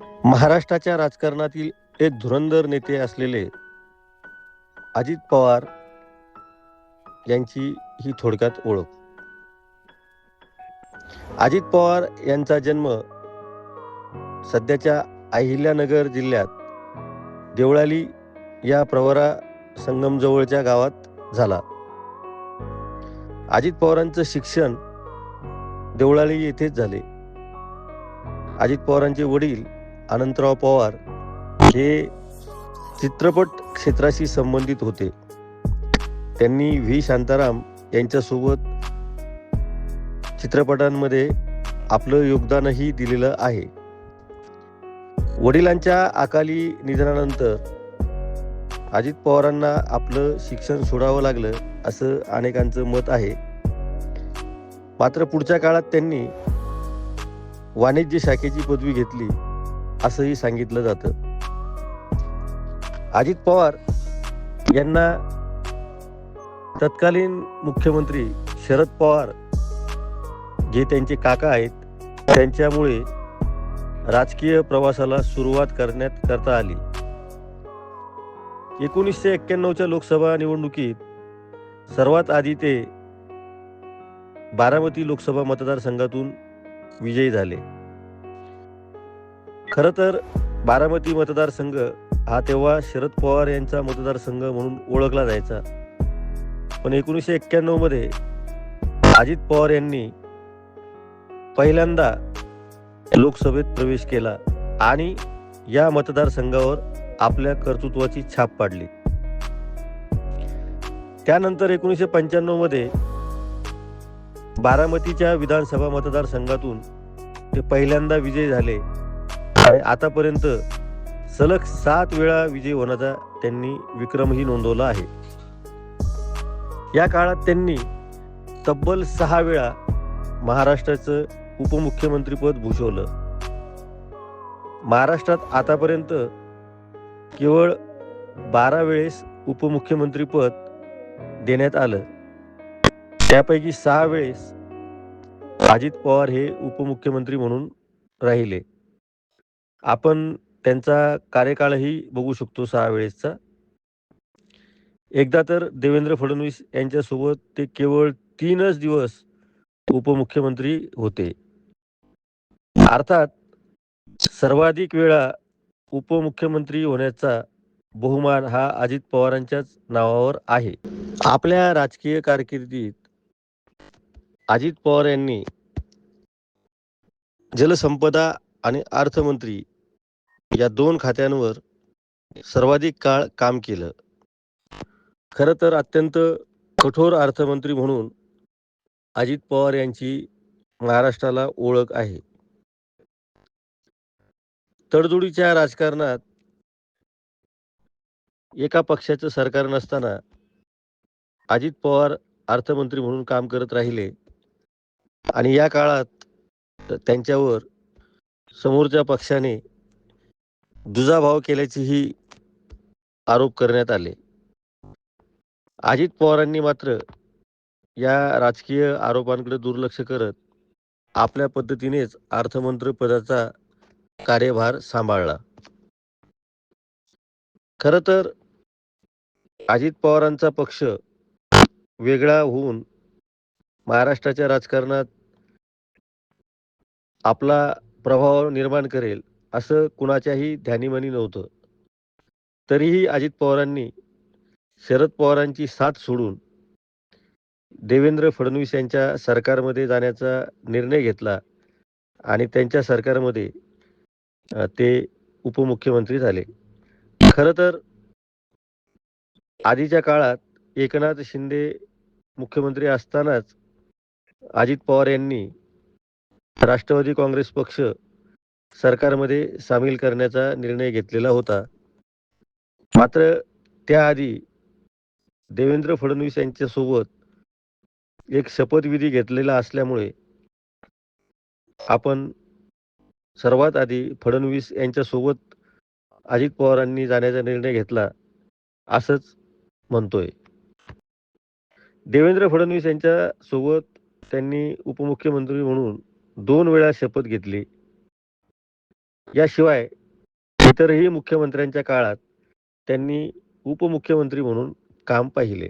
महाराष्ट्राच्या राजकारणातील एक धुरंधर नेते असलेले अजित पवार यांची ही थोडक्यात ओळख. अजित पवार यांचा जन्म सध्याच्या अहिल्यानगर जिल्ह्यात देवळाली या प्रवरा संगमजवळच्या गावात झाला. अजित पवारांचं शिक्षण देवळाली येथेच झाले. अजित पवारांचे वडील अनंतराव पवार हे चित्रपट क्षेत्राशी संबंधित होते. त्यांनी व्ही. शांताराम यांच्यासोबत चित्रपटांमध्ये आपलं योगदानही दिलेलं आहे. वडिलांच्या अकाली निधनानंतर अजित पवारांना आपलं शिक्षण सोडावं लागलं असं अनेकांचं मत आहे. मात्र पुढच्या काळात त्यांनी वाणिज्य शाखेची पदवी घेतली. असंही सांगितलं जातं. अजित पवार यांना तत्कालीन मुख्यमंत्री शरद पवार जे त्यांचे काका आहेत त्यांच्यामुळे राजकीय प्रवासाला सुरुवात करण्यात करता आली. एकोणीसशे एक्क्याण्णवच्या लोकसभा निवडणुकीत सर्वात आधी ते बारामती लोकसभा मतदारसंघातून विजयी झाले. खरं तर बारामती मतदारसंघ हा तेव्हा शरद पवार यांचा मतदारसंघ म्हणून ओळखला जायचा. पण एकोणीसशे एक्क्याण्णवमध्ये अजित पवार यांनी पहिल्यांदा लोकसभेत प्रवेश केला आणि या मतदारसंघावर आपल्या कर्तृत्वाची छाप पाडली. त्यानंतर एकोणीसशे पंच्याण्णवमध्ये बारामतीच्या विधानसभा मतदारसंघातून ते पहिल्यांदा विजयी झाले. आतापर्यंत सलग सात वेळा विजयी होण्याचा त्यांनी विक्रमही नोंदवला आहे. या काळात त्यांनी तब्बल सहा वेळा महाराष्ट्राचं उपमुख्यमंत्रीपद भूषवलं. महाराष्ट्रात आतापर्यंत केवळ बारा वेळेस उपमुख्यमंत्रीपद देण्यात आलं. त्यापैकी सहा वेळेस अजित पवार हे उपमुख्यमंत्री म्हणून राहिले. आपण त्यांचा कार्यकाळही बघू शकतो सहा वेळेसचा. एकदा तर देवेंद्र फडणवीस यांच्यासोबत ते केवळ तीनच दिवस उपमुख्यमंत्री होते. अर्थात सर्वाधिक वेळा उपमुख्यमंत्री होण्याचा बहुमान हा अजित पवारांच्याच नावावर आहे. आपल्या राजकीय कारकिर्दीत अजित पवार यांनी जलसंपदा आणि अर्थमंत्री या दोन खात्यांवर सर्वाधिक काळ काम केलं. खरं तर अत्यंत कठोर अर्थमंत्री म्हणून अजित पवार यांची महाराष्ट्राला ओळख आहे. तडजोडीच्या राजकारणात एका पक्षाचं सरकार नसताना अजित पवार अर्थमंत्री म्हणून काम करत राहिले आणि या काळात त्यांच्यावर समोरच्या पक्षाने दुजाभाव केल्याचेही आरोप करण्यात आले. अजित पवारांनी मात्र या राजकीय आरोपांकडे दुर्लक्ष करत आपल्या पद्धतीनेच अर्थमंत्री पदाचा कार्यभार सांभाळला. खरं तर अजित पवारांचा पक्ष वेगळा होऊन महाराष्ट्राच्या राजकारणात आपला प्रभाव निर्माण करेल असं कुणाच्याही ध्यानीमनी नव्हतं. तरीही अजित पवारांनी शरद पवारांची साथ सोडून देवेंद्र फडणवीस यांच्या सरकारमध्ये जाण्याचा निर्णय घेतला आणि त्यांच्या सरकारमध्ये ते उपमुख्यमंत्री झाले. खरं तर आधीच्या काळात एकनाथ शिंदे मुख्यमंत्री असतानाच अजित पवार यांनी राष्ट्रवादी काँग्रेस पक्ष सरकारमध्ये सामील करण्याचा निर्णय घेतलेला होता. मात्र त्याआधी देवेंद्र फडणवीस यांच्यासोबत एक शपथविधी घेतलेला असल्यामुळे आपण सर्वात आधी फडणवीस यांच्यासोबत अजित पवारांनी जाण्याचा निर्णय घेतला असंच म्हणतोय. देवेंद्र फडणवीस यांच्या सोबत त्यांनी उपमुख्यमंत्री म्हणून दोन वेळा शपथ घेतली. याशिवाय इतरही मुख्यमंत्र्यांच्या काळात त्यांनी उपमुख्यमंत्री म्हणून काम पाहिले.